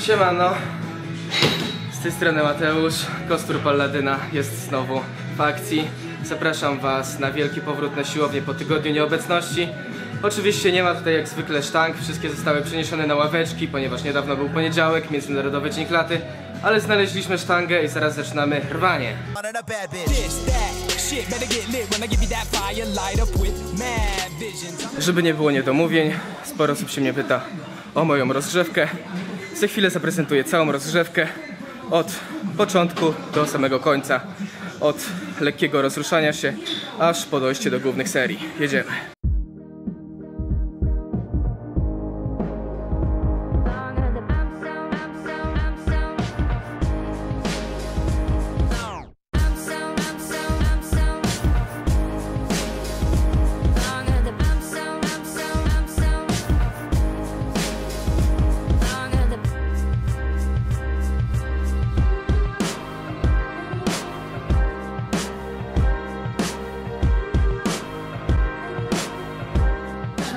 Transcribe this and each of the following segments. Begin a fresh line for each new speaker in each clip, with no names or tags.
Siemano. Z tej strony Mateusz, kostur Palladyna jest znowu w akcji. Zapraszam Was na wielki powrót na siłownię po tygodniu nieobecności. Oczywiście nie ma tutaj jak zwykle sztang, wszystkie zostały przeniesione na ławeczki, ponieważ niedawno był poniedziałek, Międzynarodowy Dzień Klaty, ale znaleźliśmy sztangę i zaraz zaczynamy rwanie. Żeby nie było niedomówień, sporo osób się mnie pyta o moją rozgrzewkę. Za chwilę zaprezentuję całą rozgrzewkę od początku do samego końca. Od lekkiego rozruszania się, aż po dojście do głównych serii. Jedziemy.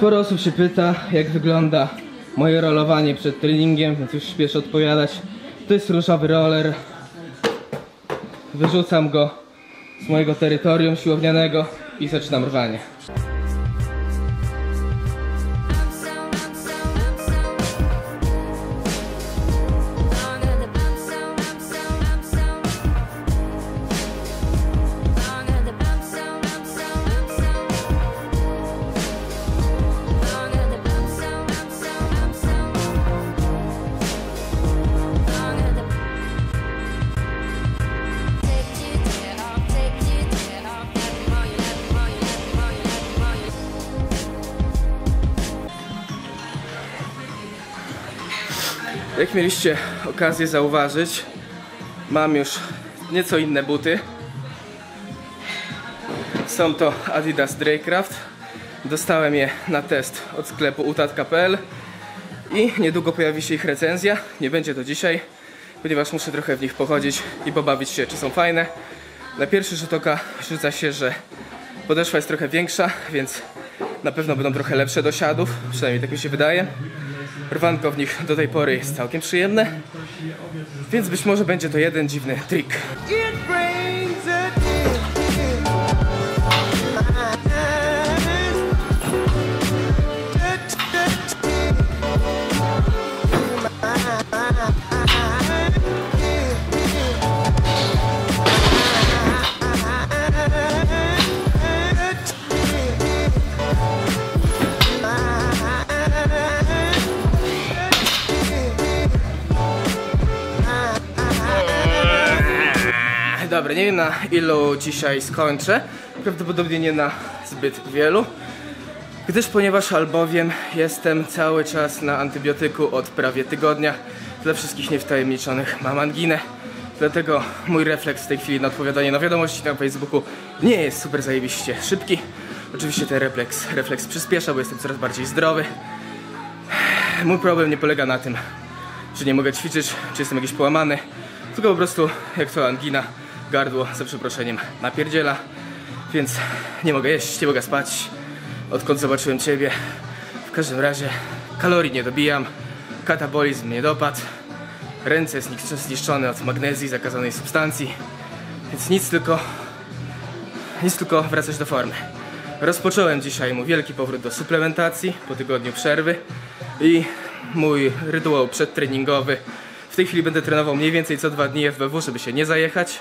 Sporo osób się pyta, jak wygląda moje rolowanie przed treningiem, więc już śpieszę odpowiadać. To jest różowy roller. Wyrzucam go z mojego terytorium siłownianego i zaczynam rwanie. Jak mieliście okazję zauważyć, mam już nieco inne buty. Są to Adidas Draycraft. Dostałem je na test od sklepu utat.pl i niedługo pojawi się ich recenzja. Nie będzie to dzisiaj, ponieważ muszę trochę w nich pochodzić i pobawić się, czy są fajne. Na pierwszy rzut oka rzuca się, że podeszwa jest trochę większa, więc na pewno będą trochę lepsze do siadów, przynajmniej tak mi się wydaje. Rwanko w nich do tej pory jest całkiem przyjemne, więc być może będzie to jeden dziwny trik. Dobra, nie wiem na ilu dzisiaj skończę, prawdopodobnie nie na zbyt wielu, gdyż ponieważ albowiem jestem cały czas na antybiotyku od prawie tygodnia. Dla wszystkich niewtajemniczonych mam anginę, dlatego mój refleks w tej chwili na odpowiadanie na wiadomości na Facebooku nie jest super zajebiście szybki. Oczywiście ten refleks, refleks przyspiesza, bo jestem coraz bardziej zdrowy. Mój problem nie polega na tym, że nie mogę ćwiczyć, czy jestem jakiś połamany, tylko po prostu jak to angina, gardło, za przeproszeniem, napierdziela, więc nie mogę jeść, nie mogę spać, odkąd zobaczyłem Ciebie. W każdym razie kalorii nie dobijam, katabolizm mnie dopadł, ręce zniszcz- zniszczone od magnezji, zakazanej substancji, więc nic tylko, nic tylko wracać do formy. Rozpocząłem dzisiaj mój wielki powrót do suplementacji po tygodniu przerwy i mój rytuał przedtreningowy. W tej chwili będę trenował mniej więcej co dwa dni FBW, żeby się nie zajechać.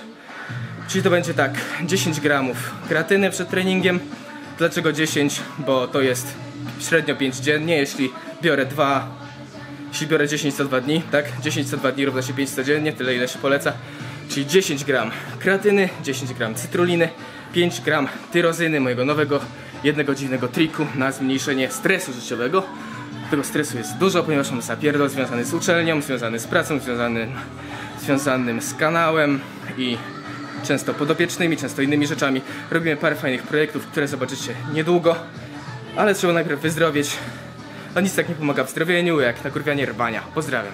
Czyli to będzie tak, 10 gramów kreatyny przed treningiem. Dlaczego 10? Bo to jest średnio 5 dziennie, jeśli biorę 2, jeśli biorę 10 co 2 dni, tak? 10 co 2 dni równa się 5 codziennie, tyle ile się poleca. Czyli 10 gram kreatyny, 10 gram cytruliny, 5 gram tyrozyny, mojego nowego, jednego dziwnego triku na zmniejszenie stresu życiowego. Tego stresu jest dużo, ponieważ mam zapierdol związany z uczelnią, związany z pracą, związany, związanym z kanałem i często podopiecznymi, często innymi rzeczami. Robimy parę fajnych projektów, które zobaczycie niedługo, ale trzeba najpierw wyzdrowieć. A nic tak nie pomaga w zdrowieniu, jak nakurwianie rwania. Pozdrawiam.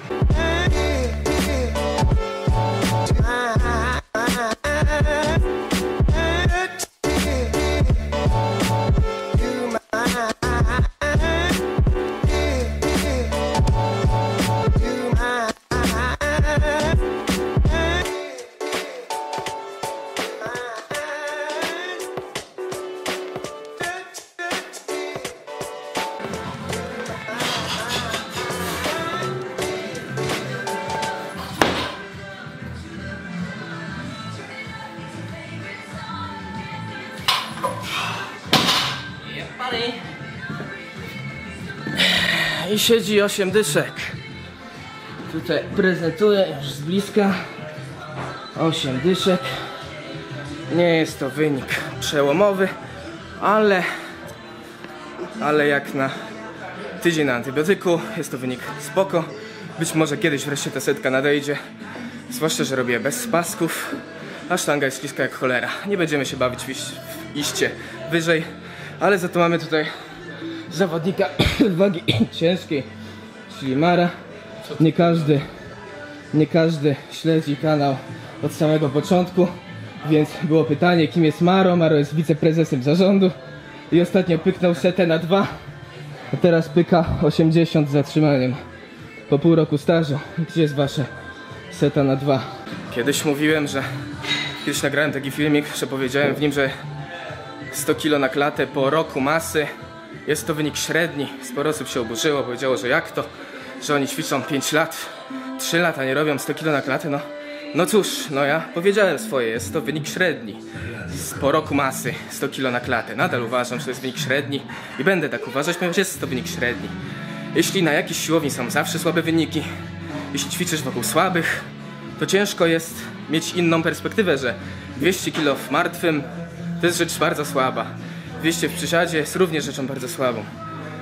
I siedzi 8 dyszek. Tutaj prezentuję już z bliska. 8 dyszek. Nie jest to wynik przełomowy, ale, ale jak na tydzień na antybiotyku jest to wynik spoko. Być może kiedyś wreszcie ta setka nadejdzie. Zwłaszcza, że robię bez pasków, a sztanga jest śliska jak cholera. Nie będziemy się bawić w iście wyżej ale za to mamy tutaj zawodnika wagi ciężkiej, czyli Mara. Nie każdy, nie każdy śledzi kanał od samego początku, więc było pytanie, kim jest Maro. Maro jest wiceprezesem zarządu i ostatnio pyknął setę na dwa, a teraz pyka 80 z zatrzymaniem po pół roku stażu. Gdzie jest wasze seta na dwa? Kiedyś mówiłem, że kiedyś nagrałem taki filmik, że powiedziałem w nim, że 100 kg na klatę po roku masy jest to wynik średni. Sporo osób się oburzyło, powiedziało, że jak to, że oni ćwiczą 5 lat, 3 lata nie robią 100 kg na klatę, no. No cóż, no ja powiedziałem swoje, jest to wynik średni. Po roku masy 100 kg na klatę. Nadal uważam, że to jest wynik średni i będę tak uważać, ponieważ jest to wynik średni. Jeśli na jakiejś siłowni są zawsze słabe wyniki, jeśli ćwiczysz wokół słabych, to ciężko jest mieć inną perspektywę, że 200 kg w martwym to jest rzecz bardzo słaba. 200 w przysiadzie jest również rzeczą bardzo słabą.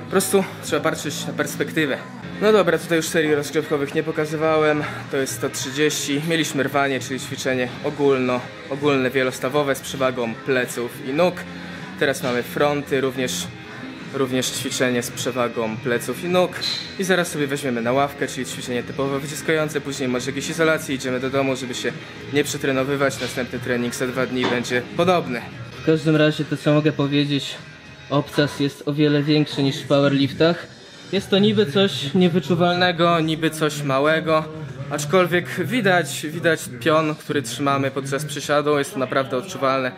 Po prostu trzeba patrzeć na perspektywę. No dobra, tutaj już serii rozgrzewkowych nie pokazywałem. To jest 130. Mieliśmy rwanie, czyli ćwiczenie ogólno, ogólne wielostawowe z przewagą pleców i nóg. Teraz mamy fronty, również, również ćwiczenie z przewagą pleców i nóg. I zaraz sobie weźmiemy na ławkę, czyli ćwiczenie typowo wyciskające. Później może jakieś izolacji, idziemy do domu, żeby się nie przetrenowywać. Następny trening za dwa dni będzie podobny.
Każdym razie to co mogę powiedzieć, obcas jest o wiele większy niż w powerliftach.
Jest to niby coś niewyczuwalnego, niby coś małego, aczkolwiek widać, widać pion, który trzymamy podczas przysiadu, jest to naprawdę odczuwalne.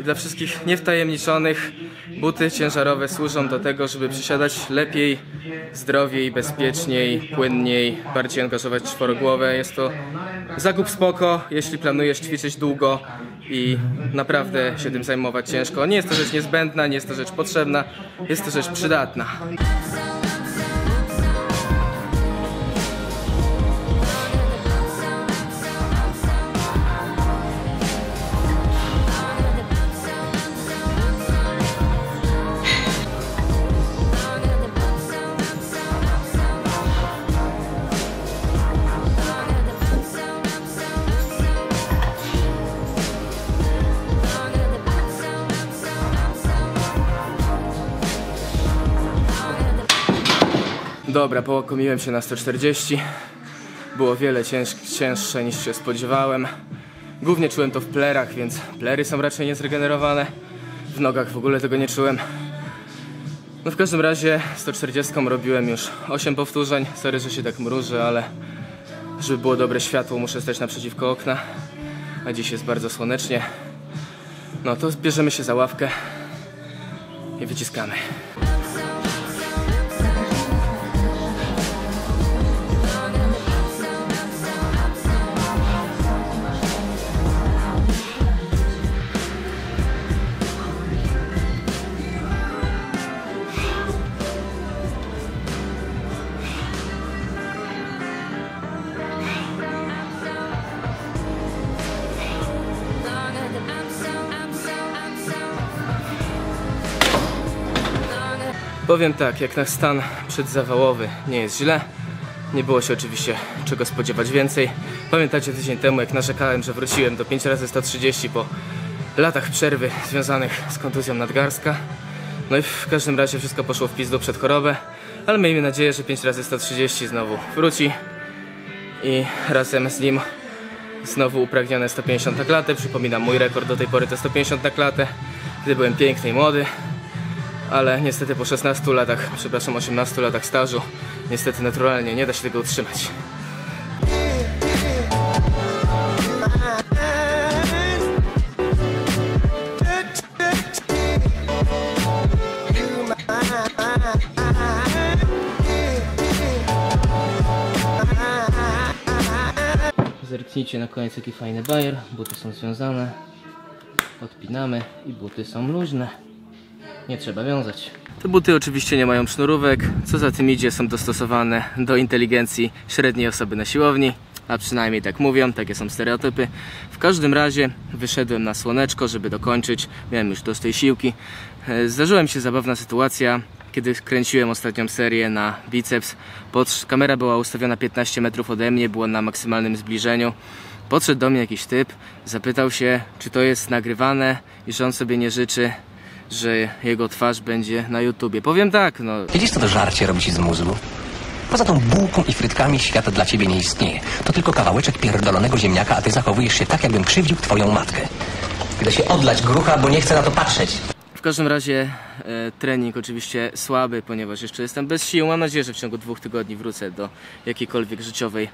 I dla wszystkich niewtajemniczonych buty ciężarowe służą do tego, żeby przysiadać lepiej, zdrowiej, bezpieczniej, płynniej, bardziej angażować czworogłowę. Jest to zakup spoko, jeśli planujesz ćwiczyć długo i naprawdę się tym zajmować ciężko. Nie jest to rzecz niezbędna, nie jest to rzecz potrzebna, jest to rzecz przydatna. Dobra, połakomiłem się na 140. Było wiele cięż, cięższe niż się spodziewałem. Głównie czułem to w plerach, więc plery są raczej niezregenerowane. W nogach w ogóle tego nie czułem. No w każdym razie 140 robiłem już 8 powtórzeń. Sorry, że się tak mruży, ale żeby było dobre światło, muszę stać naprzeciwko okna. A dziś jest bardzo słonecznie. No to bierzemy się za ławkę i wyciskamy. Powiem tak, jak na stan przedzawałowy nie jest źle. Nie było się oczywiście czego spodziewać więcej. Pamiętacie tydzień temu, jak narzekałem, że wróciłem do 5 razy 130 po latach przerwy związanych z kontuzją nadgarstka. No i w każdym razie wszystko poszło w pizdu przed chorobę, ale miejmy nadzieję, że 5 razy 130 znowu wróci i razem z nim znowu upragnione 150 na klatę. Przypominam, mój rekord do tej pory to 150 na klatę, gdy byłem piękny i młody ale niestety po 16 latach, przepraszam, 18 latach stażu, niestety naturalnie nie da się tego utrzymać.
Zerknijcie na koniec jaki fajny bajer. Buty są związane. Odpinamy i buty są luźne. Nie trzeba wiązać.
Te buty oczywiście nie mają sznurówek, co za tym idzie są dostosowane do inteligencji średniej osoby na siłowni, a przynajmniej tak mówią, takie są stereotypy. W każdym razie wyszedłem na słoneczko, żeby dokończyć, miałem już dość tej siłki. E, Zdarzyła mi się zabawna sytuacja, kiedy kręciłem ostatnią serię na biceps. Kamera była ustawiona 15 metrów ode mnie, była na maksymalnym zbliżeniu. Podszedł do mnie jakiś typ, zapytał się, czy to jest nagrywane i że on sobie nie życzy, że jego twarz będzie na YouTubie. Powiem tak, no
Widzisz, co to żarcie robi ci z mózgu? Poza tą bułką i frytkami świat dla ciebie nie istnieje. To tylko kawałeczek pierdolonego ziemniaka, a ty zachowujesz się tak, jakbym krzywdził twoją matkę. Idę się odlać grucha, bo nie chcę na to patrzeć.
W każdym razie e, trening oczywiście słaby, ponieważ jeszcze jestem bez sił. Mam nadzieję, że w ciągu dwóch tygodni wrócę do jakiejkolwiek życiowej,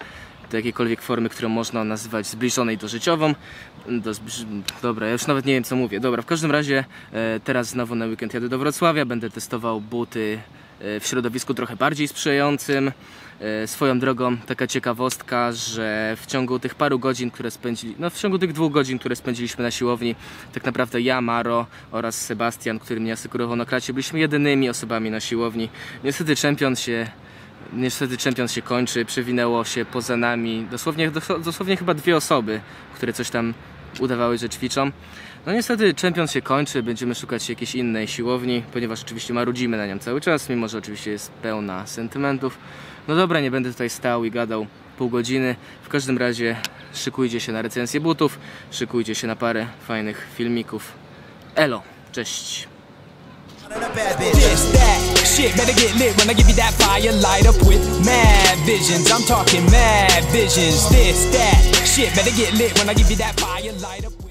do jakiejkolwiek formy, którą można nazwać zbliżonej do życiową. Do zbliż... Dobra, ja już nawet nie wiem co mówię. Dobra, w każdym razie e, teraz znowu na weekend jadę do Wrocławia, będę testował buty e, w środowisku trochę bardziej sprzyjającym. E, Swoją drogą taka ciekawostka, że w ciągu tych paru godzin, które spędzili, no w ciągu tych dwóch godzin, które spędziliśmy na siłowni, tak naprawdę ja, Maro oraz Sebastian, który mnie asekurował na kracie, byliśmy jedynymi osobami na siłowni. Niestety czempion się Niestety czempion się kończy, przewinęło się poza nami dosłownie, dos- dosłownie chyba dwie osoby, które coś tam udawały, że ćwiczą. No niestety czempion się kończy, będziemy szukać jakiejś innej siłowni, ponieważ oczywiście marudzimy na nią cały czas, mimo że oczywiście jest pełna sentymentów. No dobra, nie będę tutaj stał i gadał pół godziny. W każdym razie szykujcie się na recenzję butów, szykujcie się na parę fajnych filmików. Elo, cześć!
Shit, better get lit when I give you that fire. Light up with mad visions. I'm talking mad visions. This, that, shit, better get lit when I give you that fire. Light up.